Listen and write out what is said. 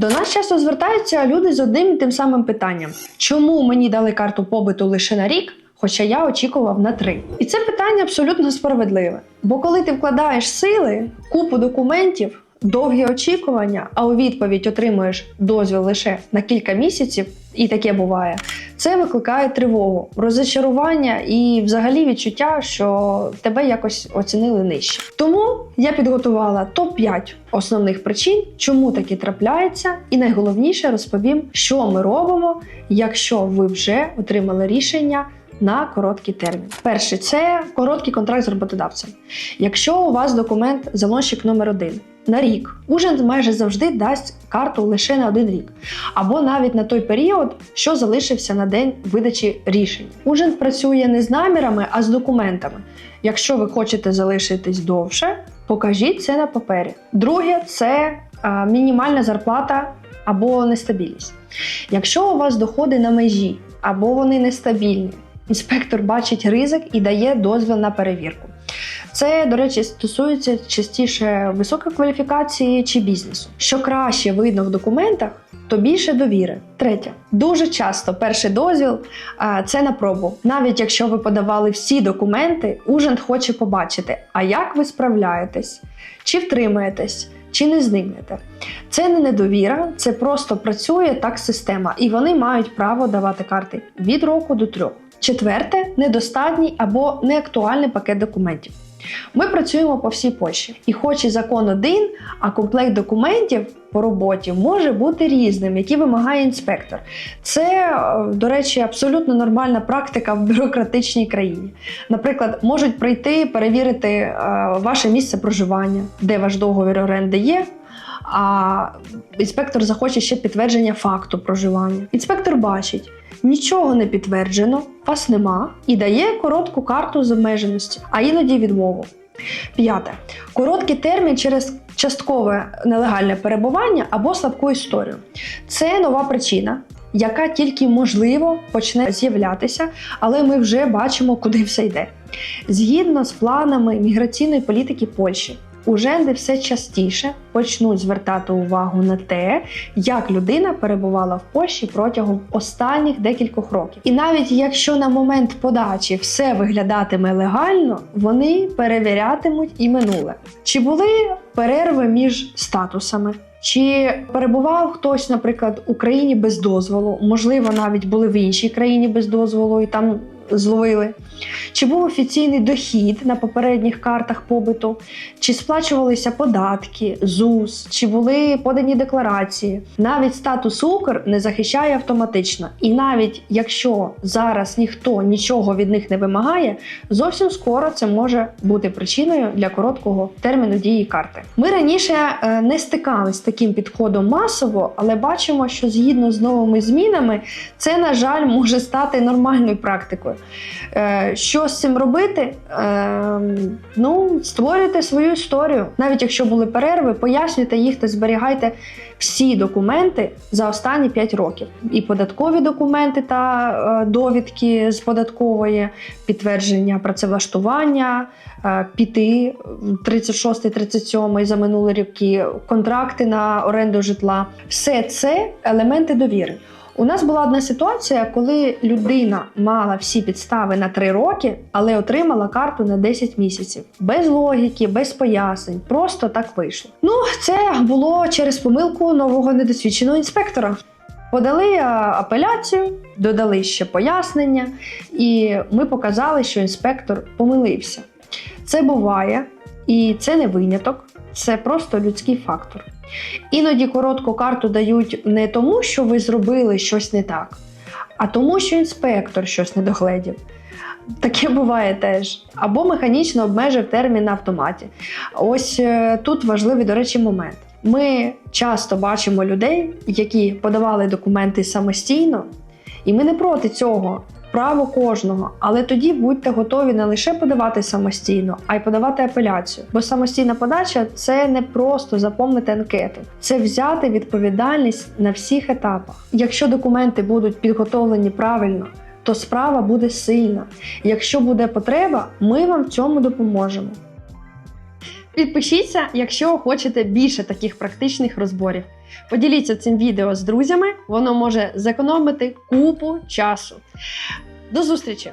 До нас часто звертаються люди з одним і тим самим питанням: чому мені дали карту побиту лише на рік, хоча я очікував на три? І це питання абсолютно справедливе. Бо коли ти вкладаєш сили, купу документів, довгі очікування, а у відповідь отримуєш дозвіл лише на кілька місяців, і таке буває, це викликає тривогу, розчарування і взагалі відчуття, що тебе якось оцінили нижче. Тому я підготувала топ-5 основних причин, чому таке трапляється, і найголовніше розповім, що ми робимо, якщо ви вже отримали рішення. На короткий термін. Перше це короткий контракт з роботодавцем. Якщо у вас документ залонщик номер один на рік, ужин майже завжди дасть карту лише на один рік, або навіть на той період, що залишився на день видачі рішень. Ужин працює не з намірами, а з документами. Якщо ви хочете залишитись довше, покажіть це на папері. Друге це а, мінімальна зарплата або нестабільність. Якщо у вас доходи на межі або вони нестабільні, інспектор бачить ризик і дає дозвіл на перевірку. Це, до речі, стосується частіше високої кваліфікації чи бізнесу. Що краще видно в документах, то більше довіри. Третє, дуже часто перший дозвіл це на пробу. Навіть якщо ви подавали всі документи, ужент хоче побачити, а як ви справляєтесь, чи втримаєтесь. Чи не зникнете? Це не недовіра, це просто працює так система, і вони мають право давати карти від року до трьох. Четверте недостатній або неактуальний пакет документів. Ми працюємо по всій Польщі, і хоч і закон один, а комплект документів по роботі може бути різним, які вимагає інспектор. Це, е, до речі, абсолютно нормальна практика в бюрократичній країні. Наприклад, можуть прийти перевірити е, ваше місце проживання, де ваш договір оренди є. А інспектор захоче ще підтвердження факту проживання. Інспектор бачить, нічого не підтверджено, вас нема, і дає коротку карту з обмеженості, а іноді відмову. П'яте. Короткий термін через часткове нелегальне перебування або слабку історію. Це нова причина, яка тільки можливо почне з'являтися, але ми вже бачимо, куди все йде. Згідно з планами міграційної політики Польщі, Уженди все частіше почнуть звертати увагу на те, як людина перебувала в Польщі протягом останніх декількох років. І навіть якщо на момент подачі все виглядатиме легально, вони перевірятимуть і минуле. Чи були перерви між статусами? Чи перебував хтось, наприклад, у країні без дозволу, можливо, навіть були в іншій країні без дозволу і там зловили? Чи був офіційний дохід на попередніх картах побиту, чи сплачувалися податки, ЗУС, чи були подані декларації? Навіть статус Укр не захищає автоматично. І навіть якщо зараз ніхто нічого від них не вимагає, зовсім скоро це може бути причиною для короткого терміну дії карти. Ми раніше е, не стикалися з таким підходом масово, але бачимо, що згідно з новими змінами, це, на жаль, може стати нормальною практикою. Е, Що з цим робити? Е, Ну, створюйте свою історію. Навіть якщо були перерви, пояснюйте їх та зберігайте всі документи за останні 5 років. І податкові документи та е, довідки з податкової, підтвердження працевлаштування, піти 36-37 за минулі роки, контракти на оренду житла. Все це елементи довіри. У нас була одна ситуація, коли людина мала всі підстави на 3 роки, але отримала карту на 10 місяців. Без логіки, без пояснень. Просто так вийшло. Ну, це було через помилку нового недосвідченого інспектора. Подали апеляцію, додали ще пояснення, і ми показали, що інспектор помилився. Це буває, і це не виняток, це просто людський фактор. Іноді коротку карту дають не тому, що ви зробили щось не так, а тому, що інспектор щось не догледів. Таке буває теж. Або механічно обмежив термін на автоматі. Ось е, тут важливий, до речі, момент. Ми часто бачимо людей, які подавали документи самостійно, і ми не проти цього право кожного. Але тоді будьте готові не лише подавати самостійно, а й подавати апеляцію. Бо самостійна подача це не просто заповнити анкету, це взяти відповідальність на всіх етапах. Якщо документи будуть підготовлені правильно. То справа буде сильна. Якщо буде потреба, ми вам в цьому допоможемо. Підпишіться, якщо хочете більше таких практичних розборів. Поділіться цим відео з друзями, воно може зекономити купу часу. До зустрічі!